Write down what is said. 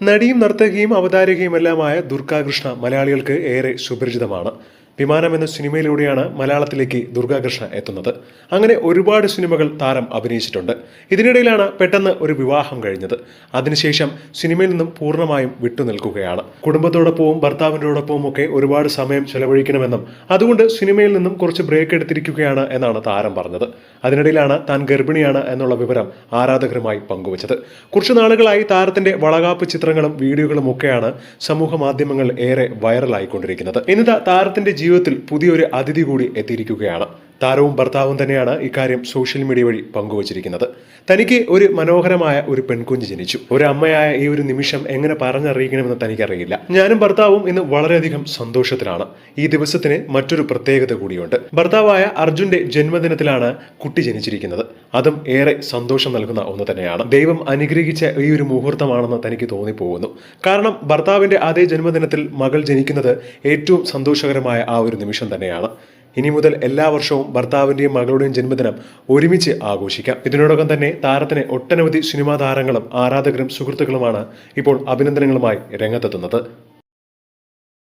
നടിയും നർത്തകിയും അവതാരകയുമെല്ലാമായ ദുർഗാകൃഷ്ണ മലയാളികൾക്ക് ഏറെ സുപരിചിതമാണ്. വിമാനം എന്ന സിനിമയിലൂടെയാണ് മലയാളത്തിലേക്ക് ദുർഗാകൃഷ്ണ എത്തുന്നത്. അങ്ങനെ ഒരുപാട് സിനിമകൾ താരം അഭിനയിച്ചിട്ടുണ്ട്. ഇതിനിടയിലാണ് പെട്ടെന്ന് ഒരു വിവാഹം കഴിഞ്ഞത്. അതിനുശേഷം സിനിമയിൽ നിന്നും പൂർണമായും വിട്ടുനിൽക്കുകയാണ് കുടുംബത്തോടൊപ്പവും ഭർത്താവിന്റെയോടൊപ്പവും ഒക്കെ ഒരുപാട് സമയം ചെലവഴിക്കണമെന്നും അതുകൊണ്ട് സിനിമയിൽ നിന്നും കുറച്ച് ബ്രേക്ക് എടുത്തിരിക്കുകയാണ് എന്നാണ് താരം പറഞ്ഞത്. അതിനിടയിലാണ് താൻ ഗർഭിണിയാണ് എന്നുള്ള വിവരം ആരാധകരുമായി പങ്കുവച്ചത്. കുറച്ചു നാളുകളായി താരത്തിന്റെ വളകാപ്പ് ചിത്രങ്ങളും വീഡിയോകളും ഒക്കെയാണ് സമൂഹ മാധ്യമങ്ങൾ ഏറെ വൈറലായിക്കൊണ്ടിരിക്കുന്നത്. ഇന്നത്തെ താരത്തിന്റെ ജീവിതത്തിൽ പുതിയൊരു അതിഥി കൂടി എത്തിയിരിക്കുകയാണ്. താരവും ഭർത്താവും തന്നെയാണ് ഇക്കാര്യം സോഷ്യൽ മീഡിയ വഴി പങ്കുവച്ചിരിക്കുന്നത്. തനിക്ക് ഒരു മനോഹരമായ ഒരു പെൺകുഞ്ഞ് ജനിച്ചു. ഒരു അമ്മയായ ഈ ഒരു നിമിഷം എങ്ങനെ പറഞ്ഞറിയിക്കണമെന്ന് തനിക്കറിയില്ല. ഞാനും ഭർത്താവും ഇന്ന് വളരെയധികം സന്തോഷത്തിലാണ്. ഈ ദിവസത്തിന് മറ്റൊരു പ്രത്യേകത കൂടിയുണ്ട്. ഭർത്താവായ അർജുന്റെ ജന്മദിനത്തിലാണ് കുട്ടി ജനിച്ചിരിക്കുന്നത്. അതും ഏറെ സന്തോഷം നൽകുന്ന ഒന്ന് തന്നെയാണ്. ദൈവം അനുഗ്രഹിച്ച ഈ ഒരു മുഹൂർത്തമാണെന്ന് തനിക്ക് തോന്നിപ്പോകുന്നു. കാരണം ഭർത്താവിന്റെ അതേ ജന്മദിനത്തിൽ മകൾ ജനിക്കുന്നത് ഏറ്റവും സന്തോഷകരമായ ആ ഒരു നിമിഷം തന്നെയാണ്. ഇനി മുതൽ എല്ലാ വർഷവും ഭർത്താവിന്റെയും മകളുടെയും ജന്മദിനം ഒരുമിച്ച് ആഘോഷിക്കാം. ഇതിനോടൊപ്പം തന്നെ താരത്തിന് ഒട്ടനവധി സിനിമാ താരങ്ങളും ആരാധകരും സുഹൃത്തുക്കളുമാണ് ഇപ്പോൾ അഭിനന്ദനങ്ങളുമായി രംഗത്തെത്തുന്നത്.